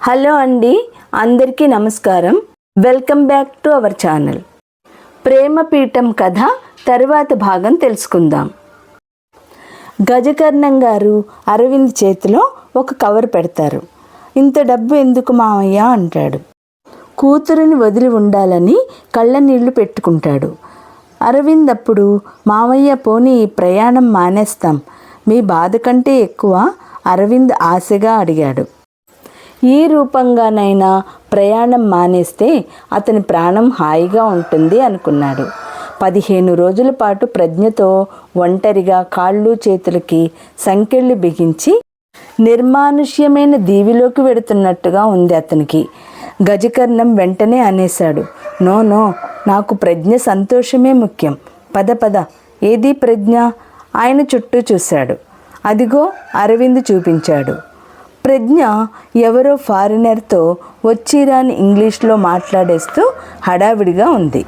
Hello అండి అందరికీ నమస్కారం. Welcome back to our channel. ప్రేమపీఠం కథ తరువాత భాగం తెలుసుకుందాం. గజకర్ణం గారు అరవింద్ చేతిలో ఒక కవర్ పెడతారు. ఇంత డబ్బు ఎందుకు మావయ్య అంటాడు. కూతురిని వదిలి ఉండాలని కళ్ళ నీళ్ళు పెట్టుకుంటాడు. అరవింద్ అప్పుడు మావయ్య పోనీ ఈ ప్రయాణం మానేస్తాం. మీ బాధ కంటే ఎక్కువ అరవింద్ ఆశగా అడిగాడు. ఏ రూపంగానైనా ప్రయాణం మానేస్తే అతని ప్రాణం హాయిగా ఉంటుంది అనుకున్నాడు. పదిహేను రోజుల పాటు ప్రజ్ఞతో ఒంటరిగా కాళ్ళు చేతులకి సంకెళ్ళు బిగించి నిర్మానుష్యమైన దీవిలోకి వెడుతున్నట్టుగా ఉంది అతనికి. గజకర్ణం వెంటనే అనేశాడు నో నో నాకు ప్రజ్ఞ సంతోషమే ముఖ్యం. పద పద. ఏది ప్రజ్ఞ? ఆయన చుట్టూ చూశాడు. అదిగో అరవింద్ చూపించాడు. ప్రజ్ఞ ఎవరో ఫారినర్తో వచ్చిరాని ఇంగ్లీష్లో మాట్లాడేస్తూ హడావిడిగా ఉంది.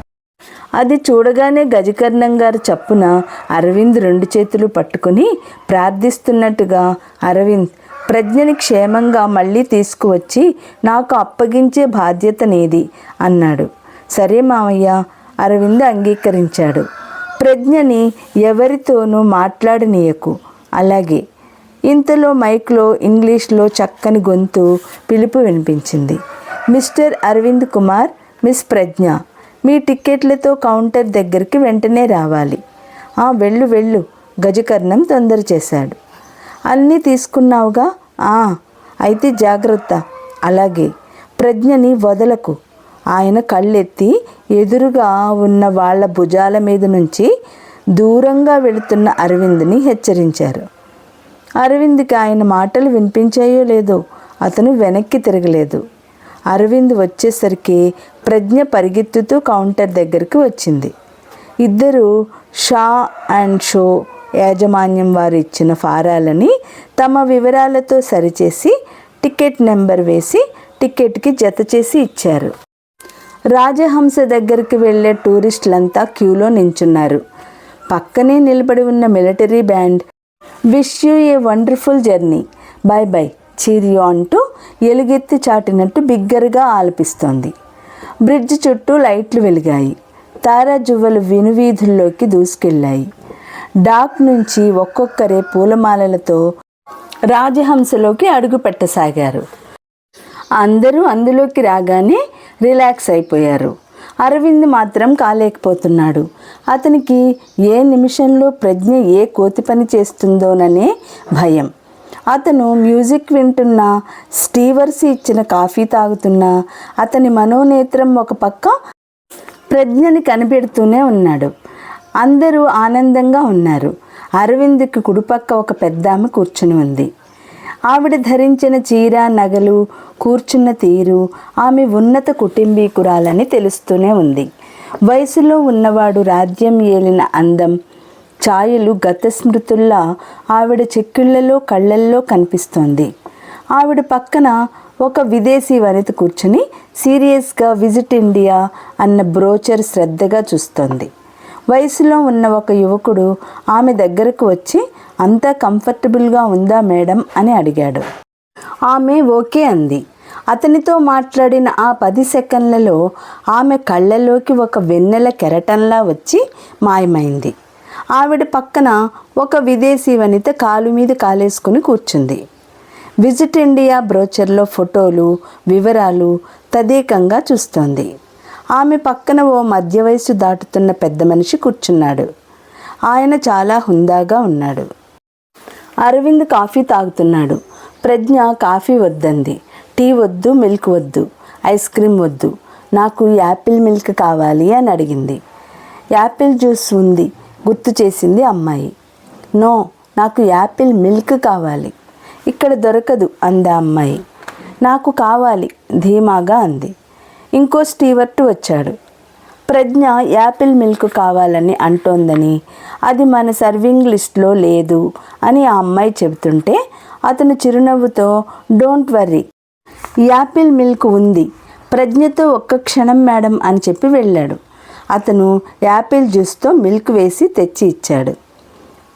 అది చూడగానే గజకర్ణం గారు చప్పున అరవింద్ రెండు చేతులు పట్టుకుని ప్రార్థిస్తున్నట్టుగా అరవింద్ ప్రజ్ఞని క్షేమంగా మళ్ళీ తీసుకువచ్చి నాకు అప్పగించే బాధ్యత నీది అన్నాడు. సరే మామయ్య అరవింద్ అంగీకరించాడు. ప్రజ్ఞని ఎవరితోనూ మాట్లాడనీయకు. అలాగే ఇంతలో మైక్లో ఇంగ్లీష్లో చక్కని గొంతు పిలుపు వినిపించింది. మిస్టర్ అరవింద్ కుమార్ మిస్ ప్రజ్ఞ మీ టిక్కెట్లతో కౌంటర్ దగ్గరికి వెంటనే రావాలి. "ఆ, వెళ్ళు వెళ్ళు గజకర్ణం తొందర చేశాడు. అన్నీ తీసుకున్నావుగా? "ఆ, అయితే జాగ్రత్త. అలాగే ప్రజ్ఞని వదలకు. ఆయన కళ్ళెత్తి ఎదురుగా ఉన్న వాళ్ళ భుజాల మీద నుంచి దూరంగా వెళుతున్న అరవింద్ని హెచ్చరించారు. అరవింద్కి ఆయన మాటలు వినిపించాయో లేదో అతను వెనక్కి తిరగలేదు. అరవింద్ వచ్చేసరికి ప్రజ్ఞ పరిగెత్తుతూ కౌంటర్ దగ్గరికి వచ్చింది. ఇద్దరు షా అండ్ షో యాజమాన్యం వారు ఇచ్చిన ఫారాలని తమ వివరాలతో సరిచేసి టికెట్ నెంబర్ వేసి టికెట్కి జత చేసి ఇచ్చారు. రాజహంస దగ్గరికి వెళ్ళే టూరిస్టులంతా క్యూలో నించున్నారు. పక్కనే నిలబడి ఉన్న military band wish you a wonderful journey bye bye cheerio అంటూ ఎలుగెత్తి చాటినట్టు బిగ్గరగా ఆలపిస్తోంది. బ్రిడ్జ్ చుట్టూ లైట్లు వెలిగాయి. తారా జువ్వలు వినువీధుల్లోకి దూసుకెళ్ళాయి. డాక్ నుంచి ఒక్కొక్కరే పూలమాలలతో రాజహంసలోకి అడుగు పెట్టసాగారు అందరూ అందులోకి రాగానే రిలాక్స్ అయిపోయారు. అరవింద్ మాత్రం కాలేకపోతున్నాడు. అతనికి ఏ నిమిషంలో ప్రజ్ఞ ఏ కోతి పని చేస్తుందోననే భయం. అతను మ్యూజిక్ వింటున్నా స్టీవర్స్ ఇచ్చిన కాఫీ తాగుతున్నా అతని మనోనేత్రం ఒక పక్క ప్రజ్ఞని కనిపెడుతూనే ఉన్నాడు. అందరూ ఆనందంగా ఉన్నారు. అరవింద్కి కుడిపక్క ఒక పెద్ద ఆమె కూర్చుని ఉంది. ఆవిడ ధరించిన చీర నగలు కూర్చున్న తీరు ఆమె ఉన్నత కుటుంబీకురాలని తెలుస్తూనే ఉంది. వయసులో ఉన్నవాడు రాజ్యం ఏలిన అందం ఛాయలు గత స్మృతుల్లా ఆవిడ చెక్కిళ్ళలో కళ్ళల్లో కనిపిస్తోంది. ఆవిడ పక్కన ఒక విదేశీ వనిత కూర్చుని సీరియస్గా విజిట్ ఇండియా అన్న బ్రోచర్ శ్రద్ధగా చూస్తోంది. వయసులో ఉన్న ఒక యువకుడు ఆమె దగ్గరకు వచ్చి అంతా కంఫర్టబుల్గా ఉందా మేడం? అని అడిగాడు. ఆమె ఓకే అంది. అతనితో మాట్లాడిన ఆ పది సెకండ్లలో ఆమె కళ్ళలోకి ఒక వెన్నెల కెరటంలా వచ్చి మాయమైంది. ఆవిడ పక్కన ఒక విదేశీ వనిత కాలు మీద కాలేసుకుని కూర్చుంది. విజిట్ ఇండియా బ్రోచర్లో ఫోటోలు వివరాలు తదేకంగా చూస్తోంది. ఆమె పక్కన ఓ మధ్య వయసు దాటుతున్న పెద్ద మనిషి కూర్చున్నాడు. ఆయన చాలా హుందాగా ఉన్నాడు. అరవింద్ కాఫీ తాగుతున్నాడు. ప్రజ్ఞ కాఫీ వద్దంది. టీ వద్దు మిల్క్ వద్దు ఐస్ క్రీమ్ వద్దు. నాకు యాపిల్ మిల్క్ కావాలి అని అడిగింది. యాపిల్ జ్యూస్ ఉంది గుర్తు చేసింది అమ్మాయి. నో నాకు యాపిల్ మిల్క్ కావాలి. ఇక్కడ దొరకదు అంది అమ్మాయి. నాకు కావాలి ధీమాగా అంది. ఇంకో స్టీవర్ట్ వచ్చాడు. ప్రజ్ఞ యాపిల్ మిల్క్ కావాలని అంటోందని అది మన సర్వింగ్ లిస్ట్లో లేదు అని ఆ అమ్మాయి చెబుతుంటే అతను చిరునవ్వుతో డోంట్ వర్రీ యాపిల్ మిల్క్ ఉంది ప్రజ్ఞతో ఒక్క క్షణం మేడం అని చెప్పి వెళ్ళాడు. అతను యాపిల్ జ్యూస్తో మిల్క్ వేసి తెచ్చి ఇచ్చాడు.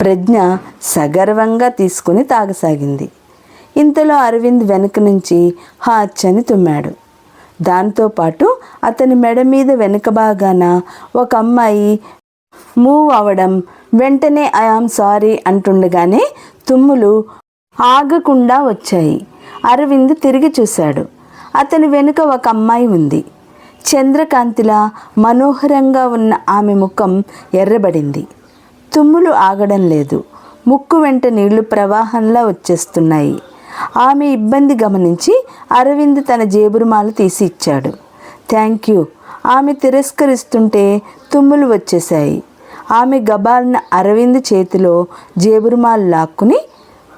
ప్రజ్ఞ సగర్వంగా తీసుకుని తాగసాగింది. ఇంతలో అరవింద్ వెనక నుంచి హాచని తుమ్మాడు. దాంతోపాటు అతని మెడ మీద వెనుక భాగాన ఒక అమ్మాయి మూవ్ అవడం వెంటనే ఐఆమ్ సారీ అంటుండగానే తుమ్ములు ఆగకుండా వచ్చాయి. అరవింద్ తిరిగి చూశాడు. అతని వెనుక ఒక అమ్మాయి ఉంది. చంద్రకాంతిలా మనోహరంగా ఉన్న ఆమె ముఖం ఎర్రబడింది. తుమ్ములు ఆగడం లేదు. ముక్కు వెంట నీళ్ళు ప్రవాహంలా వచ్చేస్తున్నాయి. ఆమె ఇబ్బంది గమనించి అరవింద్ తన జేబురుమాలు తీసి ఇచ్చాడు. Thank you. ఆమె తిరస్కరిస్తుంటే తుమ్ములు వచ్చేశాయి. ఆమె గబాల్న అరవింద్ చేతిలో జేబురుమాలు లాక్కుని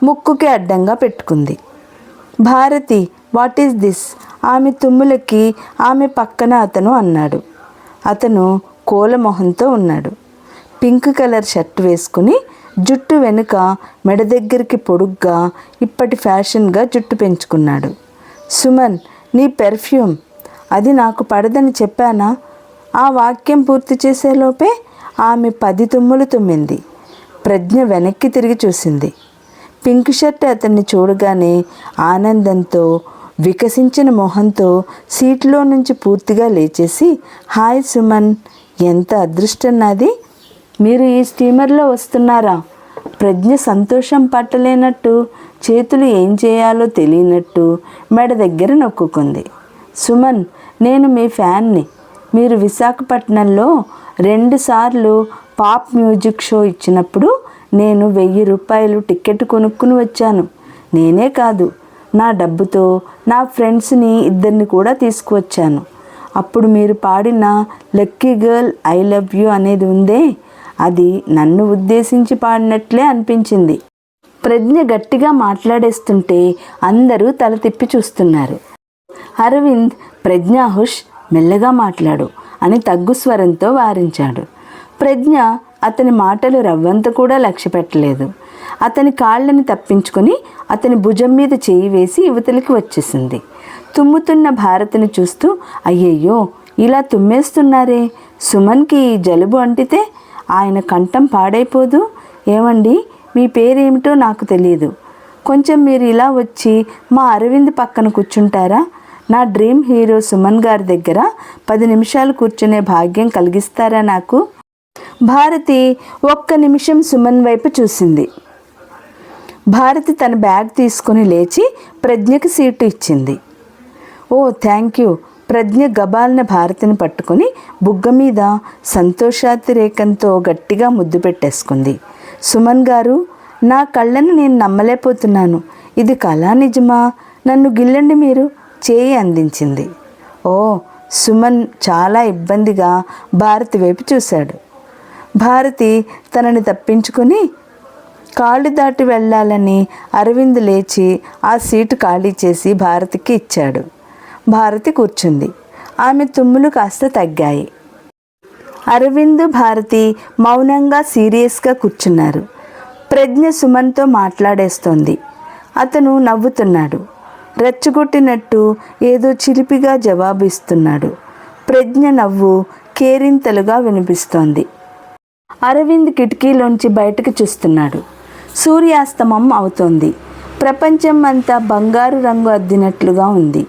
ముక్కుకి అడ్డంగా పెట్టుకుంది. Bharati what is this? ఆమె తుమ్ములకి ఆమె పక్కన అతను అన్నాడు. అతను కోలమొహంతో ఉన్నాడు. పింక్ కలర్ షర్ట్ వేసుకుని జుట్టు వెనుక మెడ దగ్గరికి పొడుగ్గా ఇప్పటి ఫ్యాషన్గా జుట్టు పెంచుకున్నాడు. సుమన్ నీ పెర్ఫ్యూమ్. అది నాకు పడదని చెప్పానా? ఆ వాక్యం పూర్తి చేసేలోపే ఆమె పది తుమ్ములు తుమ్మింది. ప్రజ్ఞ వెనక్కి తిరిగి చూసింది. పింక్ షర్ట్ అతన్ని చూడగానే ఆనందంతో వికసించిన మొహంతో సీట్లో నుంచి పూర్తిగా లేచేసి హాయ్ సుమన్ ఎంత అదృష్టం నాది. మీరు ఈ స్టీమర్లో వస్తున్నారా? ప్రజ్ఞ సంతోషం పట్టలేనట్టు చేతులు ఏం చేయాలో తెలియనట్టు మెడ దగ్గర నొక్కుకుంది. సుమన్ నేను మీ ఫ్యాన్ని. మీరు విశాఖపట్నంలో రెండుసార్లు పాప్ మ్యూజిక్ షో ఇచ్చినప్పుడు నేను వెయ్యి రూపాయలు టికెట్ కొనుక్కుని వచ్చాను. నేనే కాదు నా డబ్బుతో నా ఫ్రెండ్స్ని ఇద్దరిని కూడా తీసుకువచ్చాను. అప్పుడు మీరు పాడిన lucky girl I love you అనేది ఉందే అది నన్ను ఉద్దేశించి పాడినట్లే అనిపించింది. ప్రజ్ఞ గట్టిగా మాట్లాడేస్తుంటే అందరూ తల తిప్పి చూస్తున్నారు. అరవింద్ ప్రజ్ఞాహుష్ మెల్లగా మాట్లాడు అని తగ్గు స్వరంతో వారించాడు. ప్రజ్ఞ అతని మాటలు రవ్వంత కూడా లక్ష్య పెట్టలేదు. అతని కాళ్ళని తప్పించుకొని అతని భుజం మీద చేయి వేసి యువతలకి వచ్చేసింది. తుమ్ముతున్న భారతిని చూస్తూ అయ్యయ్యో ఇలా తుమ్మేస్తున్నారే? సుమన్కి జలుబు అంటితే ఆయన కంఠం పాడైపోదు. ఏమండి? మీ పేరేమిటో నాకు తెలియదు కొంచెం మీరు ఇలా వచ్చి మా అరవింద్ పక్కన కూర్చుంటారా? నా డ్రీమ్ హీరో సుమన్ గారి దగ్గర పది నిమిషాలు కూర్చునే భాగ్యం కలిగిస్తారా నాకు? భారతి ఒక్క నిమిషం సుమన్ వైపు చూసింది. భారతి తన బ్యాగ్ తీసుకుని లేచి ప్రజ్ఞకి సీటు ఇచ్చింది. ఓ థ్యాంక్ యూ. ప్రజ్ఞ గబాలిన భారతిని పట్టుకొని బుగ్గ మీద సంతోషాతిరేకంతో గట్టిగా ముద్దు పెట్టేసుకుంది. సుమన్ గారు నా కళ్ళను నేను నమ్మలేకపోతున్నాను. ఇది కళా నిజమా? నన్ను గిల్లండి మీరు? చేయి అందించింది. ఓ సుమన్ చాలా ఇబ్బందిగా భారతి వైపు చూశాడు. భారతి తనని తప్పించుకుని కాళ్ళు దాటి వెళ్ళాలని అరవింద్ లేచి ఆ సీటు ఖాళీ చేసి భారతికి ఇచ్చాడు. భారతి కూర్చుంది. ఆమె తుమ్ములు కాస్త తగ్గాయి. అరవింద్ భారతి మౌనంగా సీరియస్గా కూర్చున్నారు. ప్రజ్ఞ సుమన్తో మాట్లాడేస్తోంది. అతను నవ్వుతున్నాడు. రెచ్చగొట్టినట్టు ఏదో చిలిపిగా జవాబు ఇస్తున్నాడు ప్రజ్ఞ నవ్వు కేరింతలుగా వినిపిస్తోంది. అరవింద్ కిటికీలోంచి బయటకు చూస్తున్నాడు. సూర్యాస్తమం అవుతోంది. ప్రపంచం అంతా బంగారు రంగు అద్దినట్లుగా ఉంది.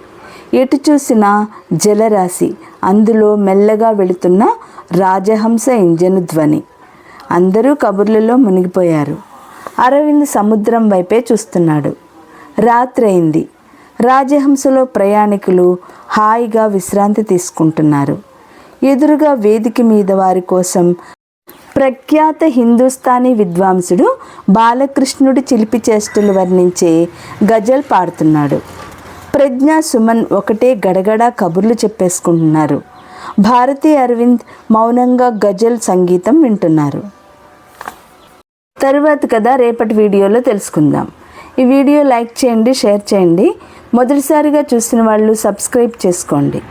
ఎటు చూసినా జలరాశి. అందులో మెల్లగా వెళుతున్న రాజహంస ఇంజను ధ్వని. అందరూ కబుర్లలో మునిగిపోయారు. అరవింద్ సముద్రం వైపే చూస్తున్నాడు. రాత్రైంది. రాజహంసలో ప్రయాణికులు హాయిగా విశ్రాంతి తీసుకుంటున్నారు. ఎదురుగా వేదిక మీద వారి కోసం ప్రఖ్యాత హిందుస్థానీ విద్వాంసుడు బాలకృష్ణుడి చిలిపి చేష్టలు వర్ణించే గజల్ పాడుతున్నాడు. ప్రజ్ఞ సుమన్ ఒకటే గడగడ కబుర్లు చెప్పేసుకుంటున్నారు. భారతి అరవింద్ మౌనంగా గజల్ సంగీతం వింటున్నారు. తరువాత కదా రేపటి వీడియోలో తెలుసుకుందాం. ఈ వీడియో లైక్ చేయండి షేర్ చేయండి. మొదటిసారిగా చూసిన వాళ్ళు సబ్స్క్రైబ్ చేసుకోండి.